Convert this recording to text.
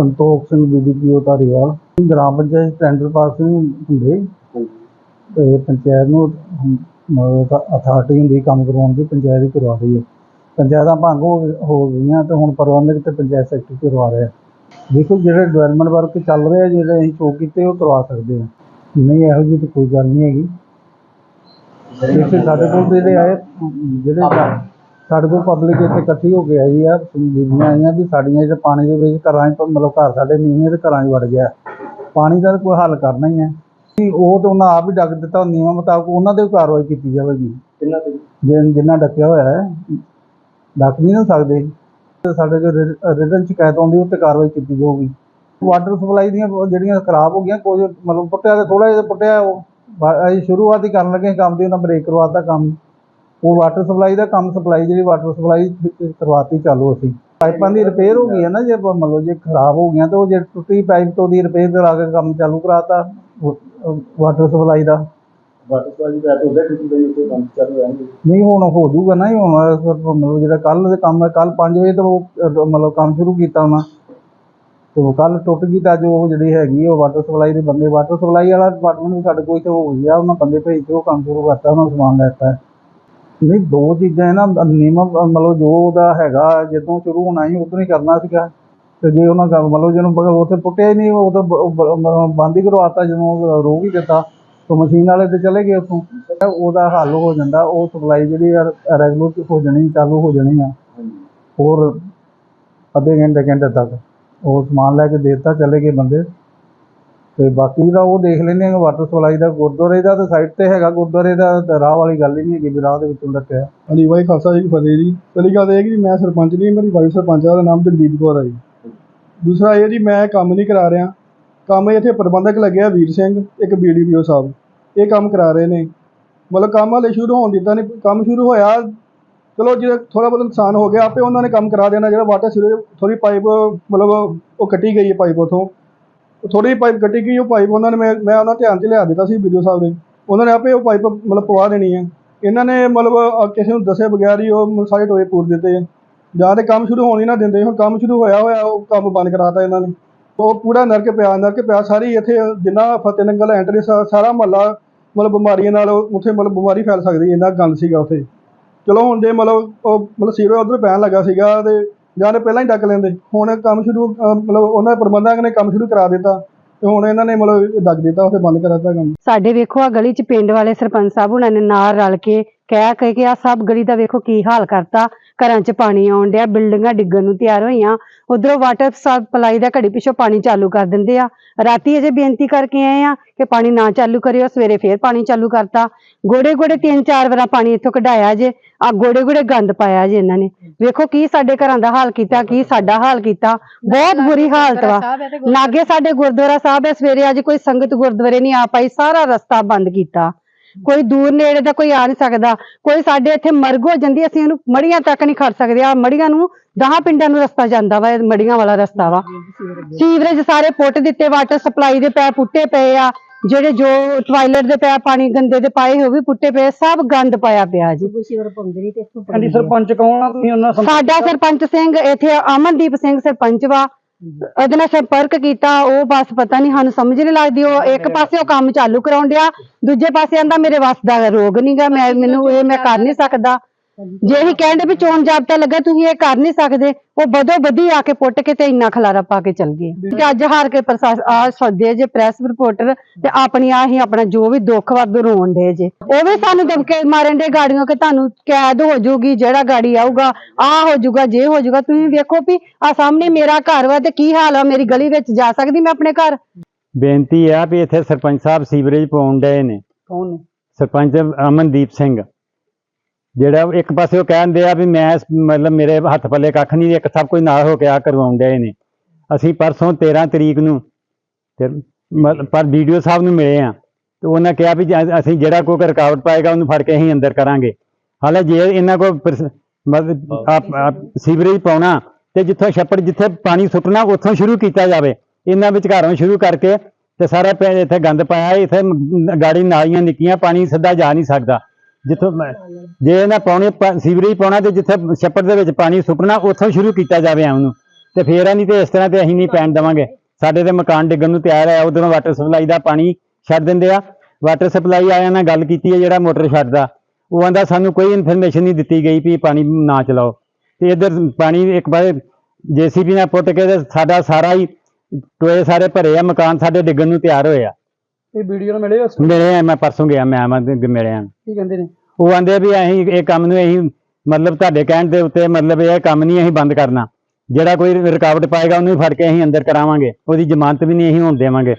ਸੰਤੋਖ Singh BDPO Dhariwal ਗ੍ਰਾਮ panchayat tender pass ਨਹੀਂ ਹੁੰਦੇ। ਤੇ ਪੰਚਾਇਤ ਨੂੰ ਅਥਾਰਟੀ ਹੁੰਦੀ ਕੰਮ ਕਰਵਾਉਣ ਦੀ ਪੰਚਾਇਤ ਹੀ ਕਰਵਾ ਰਹੀ ਹੈ। ਪੰਚਾਇਤਾਂ ਭੰਗ ਹੋ ਹੋ ਗਈਆਂ ਤੇ ਹੁਣ ਪ੍ਰਬੰਧਕ ਤੇ ਪੰਚਾਇਤ ਸੈਕਟਰੀ ਕਰਵਾ ਰਹੇ ਦੇਖੋ ਜਿਹੜੇ ਡਿਵੈਲਪਮੈਂਟ ਵਰਕ ਚੱਲ ਰਹੇ ਜਿਹੜੇ ਅਸੀਂ ਸ਼ੋਅ ਕੀਤੇ ਉਹ ਕਰਵਾ ਸਕਦੇ ਆ। ਨਹੀਂ ਇਹੋ ਜਿਹੀ ਤਾਂ ਕੋਈ ਗੱਲ ਨਹੀਂ ਹੈਗੀ। ਇੱਥੇ ਸਾਡੇ ਕੋਲ ਤੇ ਜਿਹੜੇ ਆਏ ਜਿਹੜੇ ਸਾਡੇ ਕੋਲ ਪਬਲਿਕ ਇੱਥੇ ਇਕੱਠੀ ਹੋ ਕੇ ਆਈ ਆ ਬੀਬੀਆਂ ਆਈਆਂ ਵੀ ਸਾਡੀਆਂ ਜਿਹੜੇ ਪਾਣੀ ਦੇ ਵਿੱਚ ਘਰਾਂ 'ਚ ਮਤਲਬ ਘਰ ਸਾਡੇ ਨੀਵੇਂ ਤੇ ਘਰਾਂ 'ਚ ਵੜ ਗਿਆ। ਪਾਣੀ ਦਾ ਕੋਈ ਹੱਲ ਕਰਨਾ ਹੀ ਹੈ ਵੀ ਉਹ ਤਾਂ ਉਹਨਾਂ ਆਪ ਹੀ ਡੱਕ ਦਿੱਤਾ ਨਿਯਮਾਂ ਮੁਤਾਬਕ ਉਹਨਾਂ ਤੇ ਵੀ ਕਾਰਵਾਈ ਕੀਤੀ ਜਾਵੇਗੀ। ਕਿੰਨਾ ਤੇ ਜਿੰਨਾ ਡੱਕਿਆ ਹੋਇਆ ਹੈ ਡੱਕ ਨਹੀਂ ਨਾ ਸਕਦੇ। ਤੇ ਸਾਡੇ ਜੋ ਰਿਟਨ ਸ਼ਿਕਾਇਤ ਆਉਂਦੀ ਉਹ ਤੇ ਕਾਰਵਾਈ ਕੀਤੀ ਜਾਊਗੀ। ਵਾਟਰ ਸਪਲਾਈ ਦੀਆਂ ਜਿਹੜੀਆਂ ਖਰਾਬ ਹੋ ਗਈਆਂ ਕੁਝ ਮਤਲਬ ਪੁੱਟਿਆ ਤੇ ਥੋੜਾ ਜਿਹਾ ਪੁੱਟਿਆ ਉਹ। ਅਸੀਂ ਸ਼ੁਰੂਆਤ ਹੀ ਕਰਨ ਲੱਗੇ ਕੰਮ ਦੀ ਉਹਨਾਂ ਬ੍ਰੇਕ ਕਰਵਾਤਾ ਕੰਮ। ਉਹ ਵਾਟਰ ਸਪਲਾਈ ਦਾ ਕੰਮ ਸਪਲਾਈ ਜਿਹੜੀ ਵਾਟਰ ਸਪਲਾਈ ਕਰਵਾਤੀ ਚਾਲੂ ਅਸੀਂ। ਪਾਈਪਾਂ ਦੀ ਰਿਪੇਅਰ ਹੋ ਗਈ ਹੈ ਨਾ ਜੇ ਮੰਨ ਲਓ ਜੇ ਖਰਾਬ ਹੋ ਗਈਆਂ ਤਾਂ ਉਹ ਜੇ ਟੁੱਟੀ ਪਾਈਪ ਤੋਂ ਦੀ ਰਿਪੇਅਰ ਕਰਾ ਕੇ ਕੰਮ ਚਾਲੂ ਕਰਾਤਾ ਵਾਟਰ ਸਪਲਾਈ ਦਾ। ਵਾਟਰ ਸਪਲਾਈ ਦੀ ਉਹਦੇ ਟੁੱਟੀ ਗਈ ਉੱਥੇ ਕੰਮ ਚੱਲ ਰਿਹਾ ਹੈ ਨਹੀਂ ਹੁਣ ਹੋ ਜਾਊਗਾ ਨਾ ਹੁਣ ਜਿਹੜਾ ਕੱਲ ਦੇ ਕੰਮ ਹੈ ਕੱਲ 5 ਵਜੇ ਤੋਂ ਉਹ, ਮਤਲਬ ਕੰਮ ਸ਼ੁਰੂ ਕੀਤਾ ਉਹਨਾਂ। ਤੇ ਕੱਲ ਟੁੱਟ ਗਈ ਤਾਂ ਜੋ ਉਹ ਜਿਹੜੀ ਹੈਗੀ ਉਹ ਵਾਟਰ ਸਪਲਾਈ ਦੇ ਬੰਦੇ ਵਾਟਰ ਸਪਲਾਈ ਵਾਲਾ ਡਿਪਾਰਟਮੈਂਟ ਵੀ ਸਾਡੇ ਕੋਲ ਇੱਥੇ ਹੋ ਗਿਆ ਉਹਨਾਂ ਬੰਦੇ ਭੇਜ ਕੇ ਉਹ ਕੰਮ ਸ਼ੁਰੂ ਕਰਤਾ ਉਹਨਾਂ ਸਮਾਨ ਲੈਤਾ। ਨਹੀਂ, ਦੋ ਚੀਜ਼ਾਂ ਹੈ ਨਾ ਨਿਯਮ, ਮਤਲਬ ਜੋ ਉਹਦਾ ਹੈਗਾ, ਜਦੋਂ ਸ਼ੁਰੂ ਹੋਣਾ ਸੀ, ਉਦੋਂ ਹੀ ਕਰਨਾ ਸੀਗਾ। ਤੇ ਜੇ ਉਹਨਾਂ ਦਾ, ਮਤਲਬ ਜਿਹਨੂੰ ਉੱਥੇ ਪੁੱਟਿਆ ਹੀ ਨਹੀਂ, ਉਹ ਤਾਂ ਬ- ਬੰਦ ਹੀ ਕਰਵਾਤਾ, ਜਦੋਂ ਰੋਕ ਹੀ ਦਿੱਤਾ, ਤਾਂ ਮਸ਼ੀਨ ਵਾਲੇ ਤੇ ਚਲੇ ਗਏ ਉੱਥੋਂ। ਉਹਦਾ ਹੱਲ ਹੋ ਜਾਂਦਾ, ਉਹ ਸਪਲਾਈ ਜਿਹੜੀ ਆ ਰੈਗੂਲਰ ਹੋ ਜਾਣੀ, ਚਾਲੂ ਹੋ ਜਾਣੀ ਆ। ਹੋਰ ਅੱਧੇ ਘੰਟੇ ਘੰਟੇ ਤੱਕ ਉਹ ਸਮਾਨ ਲੈ ਕੇ ਦੇਤਾ, ਚਲੇ ਗਏ ਬੰਦੇ। ਤੇ ਬਾਕੀ ਜਿਹੜਾ ਉਹ ਦੇਖ ਲੈਂਦੇ ਆ ਵਾਟਰ ਸਪਲਾਈ ਦਾ ਗੁਰਦੁਆਰੇ ਦਾ ਤਾਂ ਸਾਈਡ ਤੇ ਹੈਗਾ, ਗੁਰਦੁਆਰੇ ਦਾ ਰਾਹ ਵਾਲੀ ਗੱਲ ਹੀ ਨਹੀਂ ਹੈਗੀ ਵੀ ਰਾਹ ਦੇ ਵਿੱਚੋਂ ਰੱਖਿਆ। ਹਾਂਜੀ ਵਾਹਿ ਖਾਲਸਾ ਜੀ ਕੀ ਫਤਿਹ ਜੀ। ਪਹਿਲੀ ਗੱਲ ਇਹ ਕਿ ਜੀ ਮੈਂ ਸਰਪੰਚ ਨਹੀਂ, ਮੇਰੀ ਵਾਈਫ ਸਰਪੰਚ ਆ, ਉਹਦਾ ਨਾਮ ਜਗਦੀਪ ਕੌਰ ਹੈ ਜੀ। ਦੂਸਰਾ ਇਹ ਜੀ, ਮੈਂ ਕੰਮ ਨਹੀਂ ਕਰਾ ਰਿਹਾ। ਕੰਮ ਇੱਥੇ ਪ੍ਰਬੰਧਕ ਲੱਗਿਆ, ਵੀਰ ਸਿੰਘ, ਇੱਕ ਬੀਡੀਪੀਓ ਸਾਹਿਬ। ਇਹ ਕੰਮ ਕਰਾ ਰਹੇ ਨੇ। ਮਤਲਬ ਕੰਮ ਹਲੇ ਸ਼ੁਰੂ ਹੋਣ ਦਿੱਤਾ ਨਹੀਂ, ਕੰਮ ਸ਼ੁਰੂ ਹੋਇਆ, ਚਲੋ ਜੇ ਥੋੜਾ ਬਹੁਤ ਨੁਕਸਾਨ ਹੋ ਗਿਆ, ਆਪੇ ਉਹਨਾਂ ਨੇ ਕੰਮ ਕਰਾ ਦੇਣਾ, ਜਿਹੜਾ ਵਾਟਰ ਸੀਵਰੇਜ ਥੋੜੀ ਪਾਈਪ ਮਤਲਬ ਉਹ ਕੱਟੀ ਗਈ ਹੈ ਪਾਈਪ ਉਥੋਂ। ਥੋੜੀ ਪਾਈਪ ਕੱਟੀ ਗਈ, ਉਹ ਪਾਈਪ ਉਹਨਾਂ ਨੇ ਮੈਂ ਮੈਂ ਉਹਨਾਂ ਧਿਆਨ 'ਚ ਲਿਆ ਦਿੱਤਾ ਸੀ ਵੀਡੀਓ ਸਾਹਿਬ ਨੇ। ਉਹਨਾਂ ਨੇ ਆਪੇ ਉਹ ਪਾਈਪ ਮਤਲਬ ਪਵਾ ਦੇਣੀ ਹੈ ਇਹਨਾਂ ਨੇ ਮਤਲਬ ਕਿਸੇ ਨੂੰ ਦੱਸੇ ਬਗੈਰ ਹੀ ਉਹ ਮ- ਸਾਰੇ ਟੋਏ ਪੂਰ ਦਿੱਤੇ ਆ। ਜਾਂ ਤੇ ਕੰਮ ਸ਼ੁਰੂ ਹੋਣ ਹੀ ਨਾ ਦਿੰਦੇ, ਹੁਣ ਕੰਮ ਸ਼ੁਰੂ ਹੋਇਆ ਹੋਇਆ, ਉਹ ਕੰਮ ਬੰਦ ਕਰਾਤਾ ਇਹਨਾਂ ਨੇ। ਉਹ ਪੂਰਾ ਨਰਕ ਪਿਆ ਨਰਕ ਪਿਆ, ਸਾਰੀ ਇੱਥੇ ਜਿੰਨਾ ਫਤਿਹ ਨੰਗਲ ਐਂਟਰੀ ਸਾਰਾ ਮਹੱਲਾ ਮਤਲਬ ਬਿਮਾਰੀਆਂ ਨਾਲ ਉੱਥੇ ਮਤਲਬ ਬਿਮਾਰੀ ਫੈਲ ਸਕਦੀ ਇੰਨਾ ਗੰਦ ਸੀਗਾ ਉੱਥੇ। ਚਲੋ ਹੁਣ ਜੇ ਮਤਲਬ, ਉਹ ਮਤਲਬ ਸੀਵਰ ਉਧਰ ਪੈਣ ਲੱਗਾ ਸੀਗਾ ਤੇ ਜਾਂ ਪਹਿਲਾਂ ਹੀ ਡੱਕ ਲੈਂਦੇ। ਹੁਣ ਕੰਮ ਸ਼ੁਰੂ, ਅਹ ਮਤਲਬ ਉਹਨਾਂ ਦੇ ਪ੍ਰਬੰਧਕ ਨੇ ਕੰਮ ਸ਼ੁਰੂ ਕਰਾ ਦਿੱਤਾ ਤੇ ਹੁਣ ਇਹਨਾਂ ਨੇ ਮਤਲਬ ਡੱਕ ਦਿੱਤਾ ਉੱਥੇ ਬੰਦ ਕਰਾ ਦਿੱਤਾ ਕੰਮ। ਸਾਡੇ ਵੇਖੋ ਆ ਗਲੀ ਚ ਪਿੰਡ ਵਾਲੇ ਸਰਪੰਚ ਸਾਹਿਬ ਉਹਨਾਂ ਨੇ ਨਾਲ ਰਲ ਕੇ ਕਹਿ ਕਹਿ ਕੇ ਆ ਸਭ ਗਲੀ ਦਾ ਵੇਖੋ ਕੀ ਹਾਲ ਕਰਤਾ। ਘਰਾਂ ਚ ਪਾਣੀ ਆਉਣ ਡਿਆ ਬਿਲਡਿੰਗਾਂ ਡਿੱਗਣ ਨੂੰ ਤਿਆਰ ਹੋਈਆਂ। ਉਧਰੋਂ ਵਾਟਰ ਸਪਲਾਈ ਦਾ ਘੜੀ ਪਿੱਛੋਂ ਪਾਣੀ ਚਾਲੂ ਕਰ ਦਿੰਦੇ ਆ। ਰਾਤੀ ਅਜੇ ਬੇਨਤੀ ਕਰਕੇ ਆਏ ਆ ਕਿ ਪਾਣੀ ਨਾ ਚਾਲੂ ਕਰਿਓ ਸਵੇਰੇ ਫੇਰ ਪਾਣੀ ਚਾਲੂ ਕਰਤਾ। ਗੋੜੇ ਗੋੜੇ ਤਿੰਨ ਚਾਰ ਵਾਰਾਂ ਪਾਣੀ ਇੱਥੋਂ ਕਢਾਇਆ ਜੇ ਆ ਗੋੜੇ ਗੋੜੇ ਗੰਦ ਪਾਇਆ ਜੇ ਇਹਨਾਂ ਨੇ। ਵੇਖੋ ਕੀ ਸਾਡੇ ਘਰਾਂ ਦਾ ਹਾਲ ਕੀਤਾ ਕੀ ਸਾਡਾ ਹਾਲ ਕੀਤਾ। ਬਹੁਤ ਬੁਰੀ ਹਾਲਤ ਵਾ। ਲਾਗੇ ਸਾਡੇ ਗੁਰਦੁਆਰਾ ਸਾਹਿਬ ਹੈ ਸਵੇਰੇ ਅੱਜ ਕੋਈ ਸੰਗਤ ਗੁਰਦੁਆਰੇ ਨਹੀਂ ਆ ਪਾਈ ਸਾਰਾ ਰਸਤਾ ਬੰਦ ਕੀਤਾ। ਕੋਈ ਦੂਰ ਨੇੜੇ ਦਾ ਕੋਈ ਆ ਨਹੀਂ ਸਕਦਾ। ਕੋਈ ਸਾਡੇ ਇੱਥੇ ਮਰਗ ਹੋ ਜਾਂਦੀ ਅਸੀਂ ਉਹਨੂੰ ਮੜੀਆਂ ਤੱਕ ਨਹੀਂ ਖੜ ਸਕਦੇ। ਆ ਮੜੀਆਂ ਨੂੰ ਦਹਾਂ ਪਿੰਡਾਂ ਨੂੰ ਰਸਤਾ ਜਾਂਦਾ ਵਾ ਇਹ ਮੜੀਆਂ ਵਾਲਾ ਰਸਤਾ ਵਾ। ਸੀਵਰੇਜ ਸਾਰੇ ਪੁੱਟ ਦਿੱਤੇ ਵਾਟਰ ਸਪਲਾਈ ਦੇ ਪੈਪ ਪੁੱਟੇ ਪਏ ਆ। ਜਿਹੜੇ ਜੋ ਟਾਇਲਟ ਦੇ ਪੈਪ ਪਾਣੀ ਗੰਦੇ ਦੇ ਪਾਏ ਉਹ ਵੀ ਪੁੱਟੇ ਪਏ ਸਭ ਗੰਦ ਪਾਇਆ ਪਿਆ ਜੀ। ਹਾਂਜੀ ਸਰਪੰਚ ਕੌਣ ਆ ਤੁਸੀਂ ਉਹਨਾਂ ਸਾਡਾ ਸਰਪੰਚ ਸਿੰਘ ਇੱਥੇ ਅਮਨਦੀਪ ਸਿੰਘ ਸਰਪੰਚ ਵਾ। ਉਹਦੇ ਨਾਲ ਸੰਪਰਕ ਕੀਤਾ ਉਹ ਬਸ ਪਤਾ ਨਹੀਂ ਸਾਨੂੰ ਸਮਝ ਨਹੀਂ ਲੱਗਦੀ ਉਹ ਇੱਕ ਪਾਸੇ ਉਹ ਕੰਮ ਚਾਲੂ ਕਰਾਉਣ ਡਿਆ ਦੂਜੇ ਪਾਸੇ ਆਂਦਾ ਮੇਰੇ ਵੱਸ ਦਾ ਰੋਗ ਨਹੀਂਗਾ ਮੈਂ ਮੈਨੂੰ ਇਹ ਮੈਂ ਕਰ ਨਹੀਂ ਸਕਦਾ। ਜੇ ਹੀ ਕਹਿੰਦੇ ਵੀ ਚੋਣ ਜਾਬਤਾ ਲੱਗਾ ਤੁਸੀਂ ਇਹ ਕਰ ਨਹੀਂ ਸਕਦੇ। ਉਹ ਬਦੋ ਬਦੀ ਆ ਕੇ ਪੁੱਟ ਕੇ ਤੇ ਇੰਨਾ ਖਲਾਰਾ ਪਾ ਕੇ ਚਲ ਗਏ। ਤੇ ਅੱਜ ਹਾਰ ਕੇ ਪ੍ਰਸ਼ਾਸਨ ਆ ਸੱਦੇ ਜੇ ਪ੍ਰੈਸ ਰਿਪੋਰਟਰ ਤੇ ਆਪਣੀ ਆ ਹੀ ਆਪਣਾ ਜੋ ਵੀ ਦੁੱਖ ਵਰਦ ਰੋਣ ਦੇ ਜੇ। ਉਹ ਵੀ ਸਾਨੂੰ ਦਬਕੇ ਮਾਰਨ ਦੇ ਗਾੜੀਆਂ ਕਿ ਤੁਹਾਨੂੰ ਕੈਦ ਹੋ ਜਾਊਗੀ ਜਿਹੜਾ ਗਾੜੀ ਆਊਗਾ ਆ ਹੋ ਜਾਊਗਾ ਜੇ ਹੋ ਜਾਊਗਾ ਤੁਸੀਂ ਵੇਖੋ ਵੀ ਆ ਸਾਹਮਣੇ ਮੇਰਾ ਘਰ ਵਾ ਤੇ ਕੀ ਹਾਲ ਆ ਮੇਰੀ ਗਲੀ ਵਿੱਚ ਜਾ ਸਕਦੀ ਮੈਂ ਆਪਣੇ ਘਰ? ਬੇਨਤੀ ਆ ਵੀ ਇੱਥੇ ਸਰਪੰਚ ਸਾਹਿਬ ਸੀਵਰੇਜ ਪਾਉਣ ਡਏ ਨੇ। ਕੌਣ ਨੇ? ਸਰਪੰਚ ਅਮਨਦੀਪ ਸਿੰਘ। ਜਿਹੜਾ ਇੱਕ ਪਾਸੇ ਉਹ ਕਹਿੰਦੇ ਆ ਵੀ ਮੈਂ ਮਤਲਬ ਮੇਰੇ ਹੱਥ ਪੱਲੇ ਕੱਖ ਨਹੀਂ ਇੱਕ ਸਭ ਕੁਝ ਨਾਲ ਹੋ ਕੇ ਆ ਕਰਵਾਉਣ ਡਏ ਨੇ। ਅਸੀਂ ਪਰਸੋਂ 13 ਤਰੀਕ ਨੂੰ ਪਰ ਵੀਡੀਓ ਸਾਹਿਬ ਨੂੰ ਮਿਲੇ ਆ ਤੇ ਉਹਨਾਂ ਕਿਹਾ ਵੀ ਅਸੀਂ ਜਿਹੜਾ ਕੋਈ ਰੁਕਾਵਟ ਪਾਏਗਾ ਉਹਨੂੰ ਫੜ ਕੇ ਅਸੀਂ ਅੰਦਰ ਕਰਾਂਗੇ। ਹਾਲੇ ਜੇ ਇਹਨਾਂ ਆਪ ਸੀਵਰੇਜ ਪਾਉਣਾ ਤੇ ਜਿੱਥੋਂ ਛੱਪੜ ਜਿੱਥੇ ਪਾਣੀ ਸੁੱਟਣਾ ਉੱਥੋਂ ਸ਼ੁਰੂ ਕੀਤਾ ਜਾਵੇ। ਇਹਨਾਂ ਵਿਚਕਾਰੋਂ ਸ਼ੁਰੂ ਕਰਕੇ ਤੇ ਸਾਰਾ ਪਿੰਡ ਇੱਥੇ ਗੰਦ ਪਾਇਆ ਇੱਥੇ ਗਾੜੀ ਨਾਲੀਆਂ ਨਿੱਕੀਆਂ ਪਾਣੀ ਸਿੱਧਾ ਜਾ ਨਹੀਂ ਸਕਦਾ। ਜਿੱਥੋਂ ਮ- ਜੇ ਇਹਨਾਂ ਪਾਉਣੇ ਪ- ਸੀਵਰੇਜ ਪਾਉਣਾ ਤੇ ਜਿੱਥੇ ਛੱਪੜ ਦੇ ਵਿੱਚ ਪਾਣੀ ਸੁੱਟਣਾ, ਉੱਥੋਂ ਸ਼ੁਰੂ ਕੀਤਾ ਜਾਵੇ ਉਹਨੂੰ ਤੇ ਫੇਰ ਆ ਨਹੀਂ ਤੇ ਇਸ ਤਰ੍ਹਾਂ ਤੇ ਅਸੀਂ ਨਹੀਂ ਪੈਣ ਦੇਵਾਂਗੇ। ਸਾਡੇ ਤੇ ਮਕਾਨ ਡਿੱਗਣ ਨੂੰ ਤਿਆਰ ਹੈ ਉਧਰੋਂ ਵਾਟਰ ਸਪਲਾਈ ਦਾ ਪਾਣੀ ਛੱਡ ਦਿੰਦੇ ਆ। ਵਾਟਰ ਸਪਲਾਈ ਵਾਲਿਆਂ ਨਾਲ ਗੱਲ ਕੀਤੀ ਹੈ ਜਿਹੜਾ ਮੋਟਰ ਛੱਡਦਾ। ਉਹ ਆਂਦਾ, ਸਾਨੂੰ ਕੋਈ ਇਨਫੋਰਮੇਸ਼ਨ ਨਹੀਂ ਦਿੱਤੀ ਗਈ ਵੀ ਪਾਣੀ ਨਾ ਚਲਾਓ। ਤੇ ਇੱਧਰ ਪਾਣੀ ਇੱਕ ਵਾਰ ਜੀਸੀਬੀ ਨਾਲ ਪੁੱਟ ਕੇ ਤੇ ਸਾਡਾ ਸਾਰਾ ਹੀ ਟੋਏ ਸਾਰੇ ਭਰੇ ਆ, ਮਕਾਨ ਸਾਡੇ ਡਿੱਗਣ ਨੂੰ ਤਿਆਰ ਹੋਏ ਆ। ਇਹ ਵੀਡੀਓ ਨਾਲ ਮਿਲੇ ਉਸ ਮਿਲੇ ਆ ਮੈਂ ਪਰਸੋਂ ਗਿਆ ਮੈਂ ਆਵਾਂ ਮਿਲੇ ਆ। ਕੀ ਕਹਿੰਦੇ ਨੇ? ਉਹ ਆਂਦੇ ਵੀ ਅਸੀਂ ਇਹ ਕੰਮ ਨੂੰ ਅਸੀਂ ਮਤਲਬ ਤੁਹਾਡੇ ਕਹਿਣ ਦੇ ਉੱਤੇ ਮਤਲਬ ਇਹ ਕੰਮ ਨਹੀਂ ਅਸੀਂ ਬੰਦ ਕਰਨਾ। ਜਿਹੜਾ ਕੋਈ ਰੁਕਾਵਟ ਪਾਏਗਾ ਉਹਨੂੰ ਫੜ ਕੇ ਅਸੀਂ ਅੰਦਰ ਕਰਾਵਾਂਗੇ। ਉਹਦੀ ਜ਼ਮਾਨਤ ਵੀ ਨਹੀਂ ਅਸੀਂ ਹੋਣ ਦੇਵਾਂਗੇ।